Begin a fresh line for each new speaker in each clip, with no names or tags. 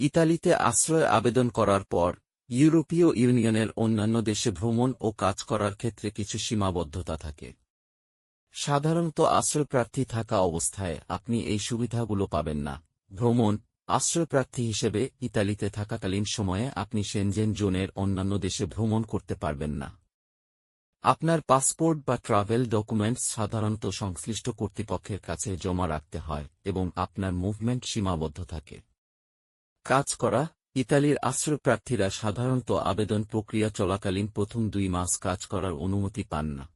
ইতালিতে আশ্রয় আবেদন করার পর, ইউরোপীয় ইউনিয়নের অন্যান্য দেশে ভ্রমণ ও কাজ করার ক্ষেত্রে কিছু সীমাবদ্ধতা থাকে। সাধারণত আশ্রয়প্রার্থী থাকা অবস্থায় আপনি এই সুবিধাগুলো পাবেন না। ভ্রমণ, আশ্রয়প্রার্থী হিসেবে ইতালিতে থাকাকালীন সময়ে আপনি সেনজেন জোনের অন্যান্য দেশে ভ্রমণ করতে পারবেন না। আপনার পাসপোর্ট বা ট্রাভেল ডকুমেন্টস সাধারণত সংশ্লিষ্ট কর্তৃপক্ষের কাছে জমা রাখতে হয় এবং আপনার মুভমেন্ট সীমাবদ্ধ থাকে। কাজ করা, ইতালির আশ্রয়প্রার্থীরা সাধারণত আবেদন প্রক্রিয়া চলাকালীন প্রথম দুই মাস কাজ করার অনুমতি পান না।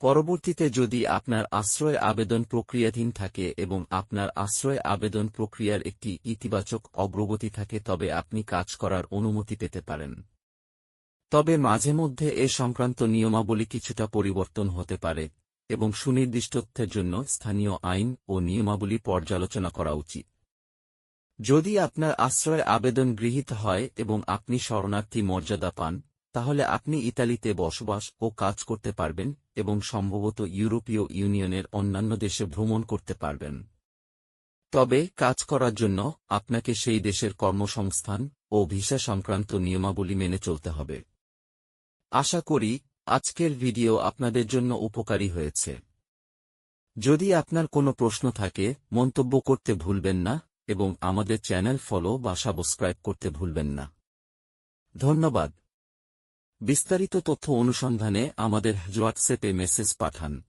পরবর্তীতে যদি আপনার আশ্রয় আবেদন প্রক্রিয়াধীন থাকে এবং আপনার আশ্রয় আবেদন প্রক্রিয়ার একটি ইতিবাচক অগ্রগতি থাকে, তবে আপনি কাজ করার অনুমতি পেতে পারেন। তবে মাঝে মধ্যে এ সংক্রান্ত নিয়মাবলী কিছুটা পরিবর্তন হতে পারে এবং সুনির্দিষ্টত্বের জন্য স্থানীয় আইন ও নিয়মাবলী পর্যালোচনা করা উচিত। যদি আপনার আশ্রয় আবেদন গৃহীত হয় এবং আপনি শরণার্থী মর্যাদা পান, তাহলে আপনি ইতালিতে বসবাস ও কাজ করতে পারবেন এবং সম্ভবত ইউরোপীয় ইউনিয়নের অন্যান্য দেশে ভ্রমণ করতে পারবেন। তবে কাজ করার জন্য আপনাকে সেই দেশের কর্মসংস্থান ও ভিসা সংক্রান্ত নিয়মাবলী মেনে চলতে হবে। আশা করি আজকের ভিডিও আপনাদের জন্য উপকারী হয়েছে। যদি আপনার কোনো প্রশ্ন থাকে, মন্তব্য করতে ভুলবেন না। এবং আমাদের চ্যানেল ফলো বা সাবস্ক্রাইব করতে ভুলবেন না। ধন্যবাদ। বিস্তারিত তথ্য অনুসন্ধানে আমাদের হোয়াটসঅ্যাপে মেসেজ পাঠান।